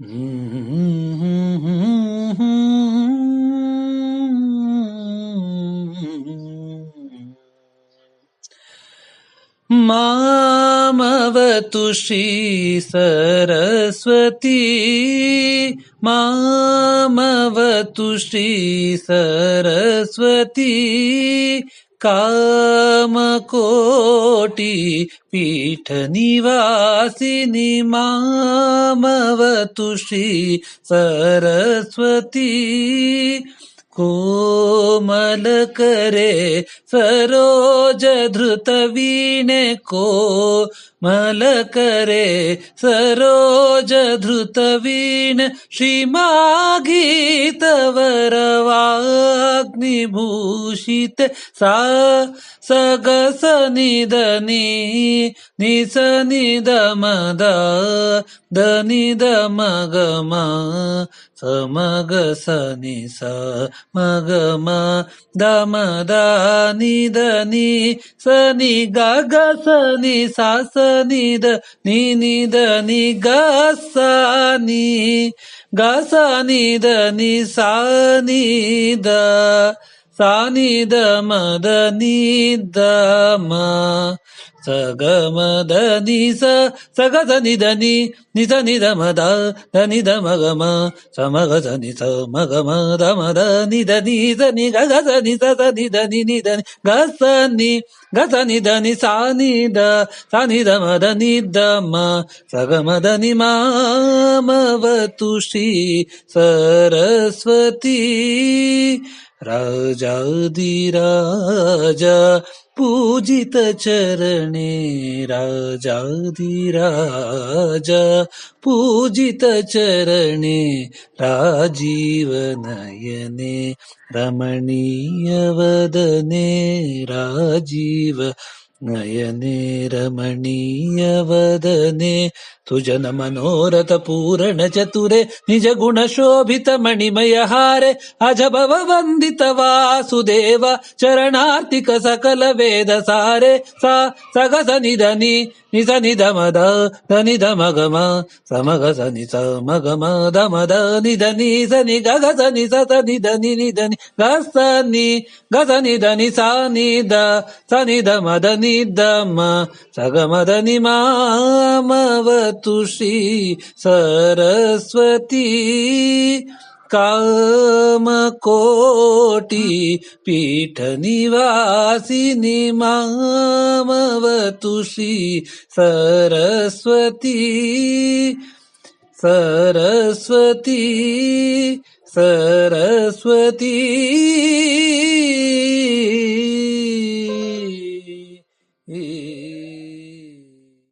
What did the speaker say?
मामवतुषी सरस्वती मामवतुषी सरस्वती कामकोटि पीठ पीठनिवासिनि मामवतु श्री सरस्वती। कोमलकरे सरोजधृतवीणे कोमलकरे सरोजधृतवीण श्रीमागीतवरवा। अग्निभूषित सा सगस निदनी निस निदमद दनिदमगम समग सनि स मगम दमदानिदनि सनि गग सनि सा सनिद निनिदनि गसानि। नि ग सनि ग सनिद नि सा निद ಸಾನಿದ ಮದ ನಿದ ಮ ಸಗ ಮದ ನಿ ಸ ಸಗ ಸ ನಿದ ನಿ ನಿ ಸ ನಿದ ಮದ ದ ನಿದ ಮಗ ಮ ಸ ಸ ನಿ ಸ ಮಗ ಮ ದ ಮದ ನಿದ ನಿ ಸ ನಿ ಗ ಗ ಸ ನಿ ಸ ಸ ನಿದ ನಿ ನಿದ ನಿ ಗ ಸ ನಿ ಗ ಸ ನಿದ ನಿ ಸ ನಿದ ಸ ನಿದ ಮದ ನಿದ ಮ ಸಗ ಮದ ನಿ ಮಾ ಮವತು ಶ್ರೀ ಸರಸ್ವತಿ राजाधिराज राजा पूजित चरणे राजदिरा राजा पूजित चरणे राजीव नयने रमणीयवदने राजीव नयने रमणीय ಸುಜನ ಮನೋರಥ ಪೂರಣ ಚತುರೆ, ನಿಜ ಗುಣ ಶೋಭಿತ ಮಣಿಮಯ ಹಾರೆ, ಅಜಭವ ವಂದಿತ ವಾಸುದೇವ, ಚರಣಾರ್ಥಿಕ ಸಕಲ ವೇದ ಸಾರೆ, ಸಾ ಸಗಸ ನಿಧನಿ, ನಿಸ ನಿಧಮದ ಧನಿ ಧಮಗಮ, ಸಮಗ ಸನಿ ಸಮಗಮ ಧಮದ ನಿಧನಿ ಸನಿ ಗಗ ಸನಿ ಸತ ನಿಧನಿ ನಿಧನಿ ಗಸನಿ ಗಸ ನಿಧನಿ ಸಾ ನಿದ ಸನಿ ಧಮದ ನಿಧಮ ಸಗಮದ ನಿಮಾಮವತ ग सनि ग सनि धनि सा नि द सनि ध मद नि द म सग मद नि मा तु श्री सरस्वती कामकोटि पीठनिवासिनि मामवतु श्री सरस्वती सरस्वती सरस्वती